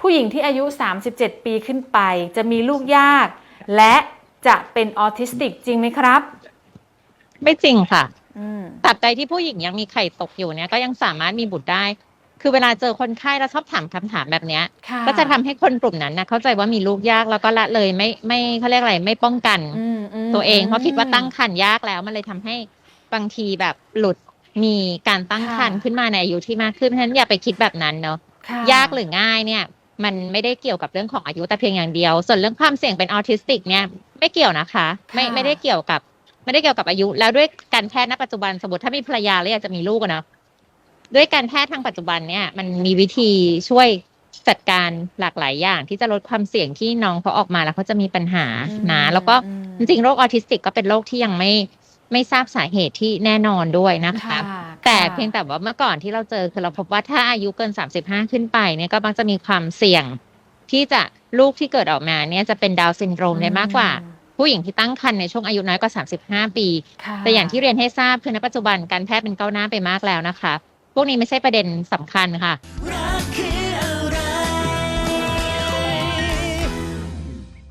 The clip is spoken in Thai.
ผู้หญิงที่อายุ 37 ปีขึ้นไป จะมีลูกยาก และจะเป็นออทิสติกจริงไหมครับ ไม่จริงค่ะอืมตราบใดที่ผู้หญิงยังมีไข่ตกอยู่เนี่ยก็ยังสามารถมีบุตรได้ คือเวลาเจอคนไข้แล้วชอบถามคำถามแบบเนี้ยค่ะก็จะทำให้คนกลุ่มนั้นนะเข้าใจว่ามีลูกยากแล้วก็ละเลยไม่ไม่เขาเรียกอะไรไม่ป้องกันอืมมตัวเองเพราะคิดว่าตั้งครรภ์ยากแล้วมันเลยทำให้บางทีแบบหลุดมีการตั้งครรภ์ขึ้นมาในอายุที่มากขึ้นเพราะฉะนั้นอย่าไปคิดแบบนั้นเนาะค่ะยากหรือง่ายเนี่ย มันไม่ได้เกี่ยวกับเรื่องของอายุแต่เพียงอย่างเดียว ส่วนเรื่องความเสี่ยงเป็นออทิสติกเนี่ยไม่เกี่ยวนะคะ ไม่ไม่ได้เกี่ยวกับ ไม่ได้เกี่ยวกับอายุ แล้วด้วยการแพทย์ณปัจจุบันสมมติถ้ามีภรรยาแล้วอยากจะมีลูกอะเนาะด้วยการแพทย์ทางปัจจุบันเนี่ย มันมีวิธีช่วยจัดการหลากหลายอย่าง ที่จะลดความเสี่ยงที่น้องเขาออกมาแล้วเขาจะมีปัญหาอืมนะแล้วก็อืมจริงๆโรคออทิสติกก็เป็นโรคที่ยังไม่ ไม่ทราบสาเหตุที่แน่นอนด้วยนะคะค่ะแต่ค่ะเพียงแต่ว่าเมื่อก่อนที่เราเจอคือเราพบว่าถ้าอายุเกิน 35 ขึ้นไปเนี่ยก็มักจะมีความเสี่ยง ที่จะลูกที่เกิดออกมาเนี่ยจะเป็นดาวน์ซินโดรมได้มากกว่า ผู้หญิงที่ตั้งครรภ์ในช่วงอายุน้อยกว่า 35 ปีค่ะแต่อย่างที่เรียนให้ทราบคือณปัจจุบันการแพทย์เป็นก้าวหน้าไปมากแล้วนะคะ พวกนี้ไม่ใช่ประเด็นสำคัญค่ะรักคืออะ